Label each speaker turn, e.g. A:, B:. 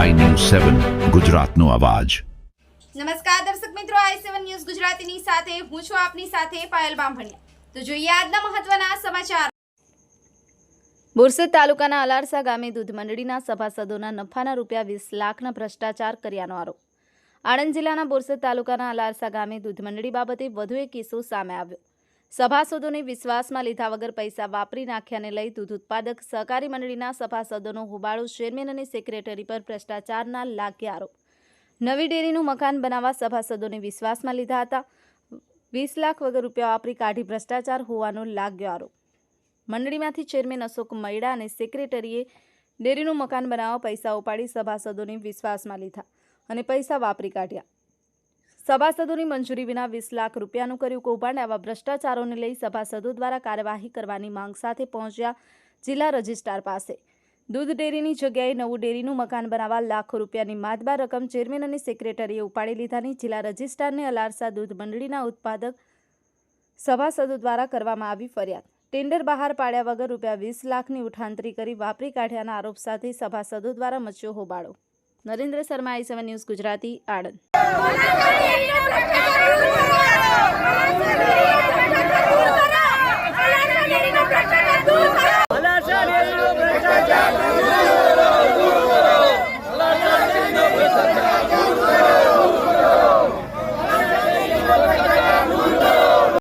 A: સેવન ગુજરાતનો અવાજ.
B: નમસ્કાર દર્શક મિત્રો આઈ સેવન ન્યૂઝ ગુજરાતીની સાથે હું છું આપની સાથે પાયલ બામભણિયા. તો જોઈએ આજના મહત્વના સમાચાર. બોરસદ તાલુકાના અલારસા ગામે દૂધ મંડળીના સભાસદોના નફાના રૂપિયા વીસ લાખના ભ્રષ્ટાચાર કર્યાનો આરોપ. આણંદ જિલ્લાના બોરસદ તાલુકાના અલારસા ગામે દૂધ મંડળી બાબતે વધુ એક કિસ્સો સામે આવ્યો. સભાસદોને વિશ્વાસમાં લીધા વગર પૈસા વાપરી નાખ્યાને લઈ દૂધ ઉત્પાદક સહકારી મંડળીના સભાસદોનો હોબાળો ચેરમેન અને સેક્રેટરી પર ભ્રષ્ટાચારના લાગ્યા આરોપ. નવી ડેરીનું મકાન બનાવવા સભાસદોને વિશ્વાસમાં લીધા હતા. વીસ લાખ વગર રૂપિયા વાપરી કાઢી ભ્રષ્ટાચાર હોવાનો લાગ્યો આરોપ. મંડળીમાંથી ચેરમેન અશોક મૈડા અને સેક્રેટરીએ ડેરીનું મકાન બનાવવા પૈસા ઉપાડી સભાસદોને વિશ્વાસમાં લીધા અને પૈસા વાપરી કાઢ્યા. સભાસદોની મંજૂરી વિના વીસ લાખ રૂપિયાનું કર્યું કૌભાંડ, આવા ભ્રષ્ટાચારોને લઈ સભાસદો દ્વારા કાર્યવાહી કરવાની માંગ સાથે પહોંચ્યા જિલ્લા રજિસ્ટ્રાર પાસે. દૂધ ડેરીની જગ્યાએ નવું ડેરીનું મકાન બનાવવા લાખો રૂપિયાની માતબાર રકમ ચેરમેન અને સેક્રેટરીએ ઉપાડી લીધાની. જિલ્લા રજિસ્ટ્રારને અલારસા દૂધ મંડળીના ઉત્પાદક સભાસદો દ્વારા કરવામાં આવી ફરિયાદ. ટેન્ડર બહાર પાડ્યા વગર રૂપિયા વીસ લાખની ઉઠાંતરી કરી વાપરી કાઢ્યાના આરોપ સાથે સભાસદો દ્વારા મચ્યો હોબાળો. Narendra Sharma I seven news Gujarati Anand